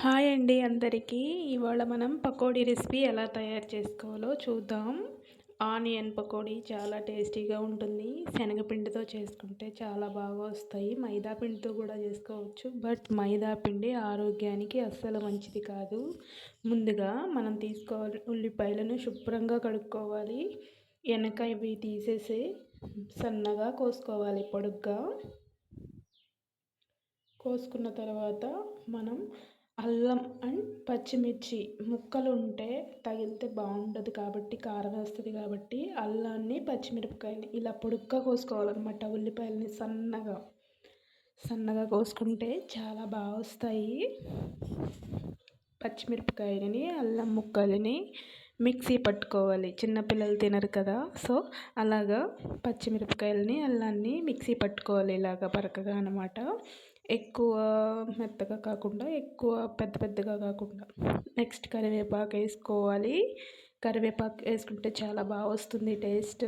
Hi అండి అందరికీ. ఇవాళ మనం పకోడీ రెసిపీ ఎలా తయారు చేసుకోవాలో చూద్దాం. ఆనియన్ పకోడీ చాలా టేస్టీగా ఉంటుంది. శనగపిండితో చేసుకుంటే చాలా బాగా వస్తాయి. మైదా పిండితో కూడా చేసుకోవచ్చు. బట్ మైదా పిండి ఆరోగ్యానికి అస్సలు మంచిది కాదు. ముందుగా మనం తీసుకోవాలి ఉల్లిపాయలను శుభ్రంగా కడుక్కోవాలి. వెనక ఇవి తీసేసి సన్నగా కోసుకోవాలి పొడుగ్గా. కోసుకున్న తర్వాత మనం అల్లం అండ్ పచ్చిమిర్చి ముక్కలు ఉంటే తగిలితే బాగుంటుంది కాబట్టి కారం వేస్తుంది కాబట్టి అల్లాన్ని పచ్చిమిరపకాయని ఇలా పొడుగ్గా కోసుకోవాలన్నమాట. ఉల్లిపాయలని సన్నగా సన్నగా కోసుకుంటే చాలా బాగా వస్తాయి. పచ్చిమిరపకాయలని అల్లం ముక్కలని మిక్సీ పట్టుకోవాలి. చిన్నపిల్లలు తినరు కదా సో అలాగా పచ్చిమిరపకాయలని అల్లాన్ని మిక్సీ పట్టుకోవాలి ఇలాగ పరకగా అనమాట ఎక్కువ మెత్తగా కాకుండా ఎక్కువ పెద్ద పెద్దగా కాకుండా నెక్స్ట్ కరివేపాకు వేసుకోవాలి. కరివేపాకు వేసుకుంటే చాలా బాగా వస్తుంది టేస్ట్.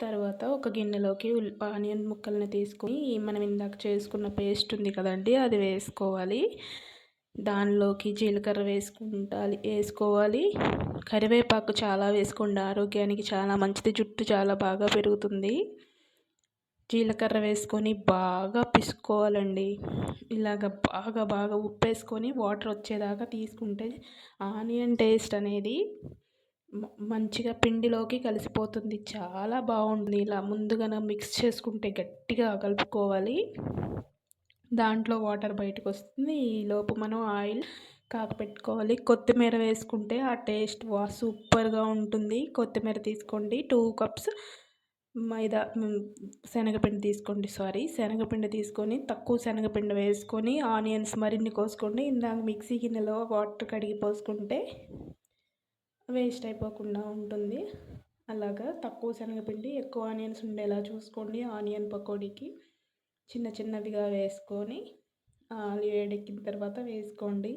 తర్వాత ఒక గిన్నెలోకి ఆనియన్ ముక్కల్ని తీసుకొని మనం ఇందాక చేసుకున్న పేస్ట్ ఉంది కదండి అది వేసుకోవాలి. దానిలోకి జీలకర్ర వేసుకుంటాలి వేసుకోవాలి. కరివేపాకు చాలా వేసుకోండి ఆరోగ్యానికి చాలా మంచిది జుట్టు చాలా బాగా పెరుగుతుంది. జీలకర్ర వేసుకొని బాగా పిసుకోవాలండి. ఇలాగ బాగా బాగా ఉప్పు వేసుకొని వాటర్ వచ్చేదాకా తీసుకుంటే ఆనియన్ టేస్ట్ అనేది మంచిగా పిండిలోకి కలిసిపోతుంది. చాలా బాగుంటుంది. ఇలా ముందుగా మిక్స్ చేసుకుంటే గట్టిగా కలుపుకోవాలి. దాంట్లో వాటర్ బయటకు వస్తుంది. ఈలోపు మనం ఆయిల్ కాకపెట్టుకోవాలి కొత్తిమీర వేసుకుంటే ఆ టేస్ట్ వా సూపర్గా ఉంటుంది. కొత్తిమీర తీసుకోండి. టూ కప్స్ మైదా శనగపిండి తీసుకోండి. సారీ శనగపిండి తీసుకొని తక్కువ శనగపిండి వేసుకొని ఆనియన్స్ మరిన్ని కోసుకోండి ఇందాక మిక్సీ గిన్నెలో వాటర్ కడిగి పోసుకుంటే వేస్ట్ అయిపోకుండా ఉంటుంది. అలాగా తక్కువ శనగపిండి ఎక్కువ ఆనియన్స్ ఉండేలా చూసుకోండి. ఆనియన్ పకోడీకి చిన్న చిన్నవిగా వేసుకొని వేడెక్కిన తర్వాత వేసుకోండి.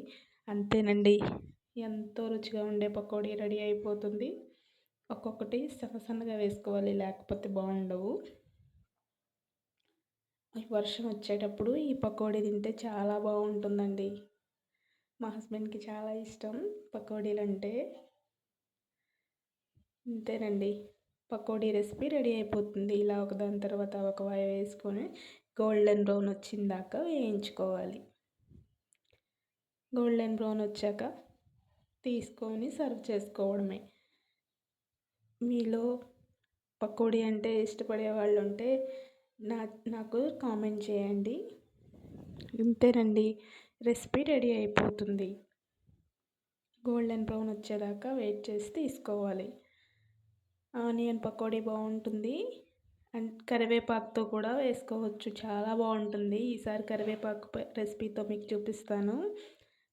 అంతేనండి. ఎంతో రుచిగా ఉండే పకోడీ రెడీ అయిపోతుంది. ఒక్కొక్కటి సన్న సన్నగా వేసుకోవాలి లేకపోతే బాగుండవు. వర్షం వచ్చేటప్పుడు ఈ పకోడీ తింటే చాలా బాగుంటుందండి. మా హస్బెండ్కి చాలా ఇష్టం పకోడీలు అంటే అంతేనండి పకోడీ రెసిపీ రెడీ అయిపోతుంది. ఇలా ఒకదాని తర్వాత ఒక వాయి వేసుకొని గోల్డెన్ బ్రౌన్ వచ్చిందాక వేయించుకోవాలి. గోల్డెన్ బ్రౌన్ వచ్చాక తీసుకొని సర్వ్ చేసుకోవడమే. మీలో పకోడీ అంటే ఇష్టపడే వాళ్ళు ఉంటే నా నాకు కామెంట్ చేయండి. ఇంతేనండి. రెసిపీ రెడీ అయిపోతుంది. గోల్డెన్ బ్రౌన్ వచ్చేదాకా వెయిట్ చేసి తీసుకోవాలి. ఆనియన్ పకోడీ బాగుంటుంది. అండ్ కరివేపాకుతో కూడా వేసుకోవచ్చు. చాలా బాగుంటుంది. ఈసారి కరివేపాకు రెసిపీతో మీకు చూపిస్తాను.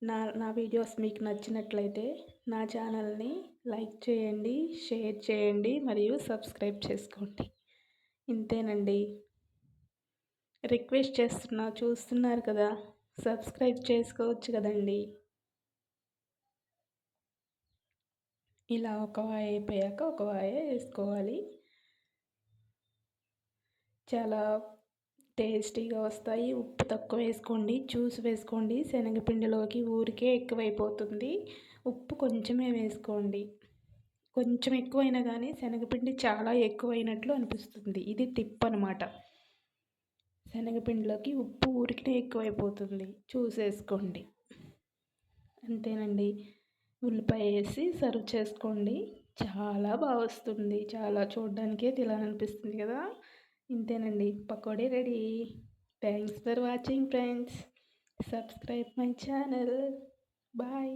నా నా వీడియోస్ మీకు నచ్చినట్లయితే నా ఛానల్ని లైక్ చేయండి షేర్ చేయండి మరియు సబ్స్క్రైబ్ చేసుకోండి. ఇంతేనండి. రిక్వెస్ట్ చేస్తున్నా చూస్తున్నారు కదా సబ్స్క్రైబ్ చేసుకోవచ్చు కదండి. ఇలా ఒక వాయ అయిపోయాక ఒక వాయ వేసుకోవాలి. చాలా టేస్టీగా వస్తాయి. ఉప్పు తక్కువ వేసుకోండి. చూసి వేసుకోండి. శనగపిండిలోకి ఊరికే ఎక్కువైపోతుంది. ఉప్పు కొంచెమే వేసుకోండి. కొంచెం ఎక్కువైనా కానీ శనగపిండి చాలా ఎక్కువైనట్లు అనిపిస్తుంది. ఇది టిప్ అనమాట శనగపిండిలోకి ఉప్పు ఊరికే ఎక్కువైపోతుంది. చూసేసుకోండి అంతేనండి. ఉల్లిపాయ వేసి సర్వ్ చేసుకోండి. చాలా బాగా వస్తుంది చాలా చూడడానికే తినాలనిపిస్తుంది కదా. ఇంతేనండి. Pakodi ready. Thanks for watching friends subscribe my channel bye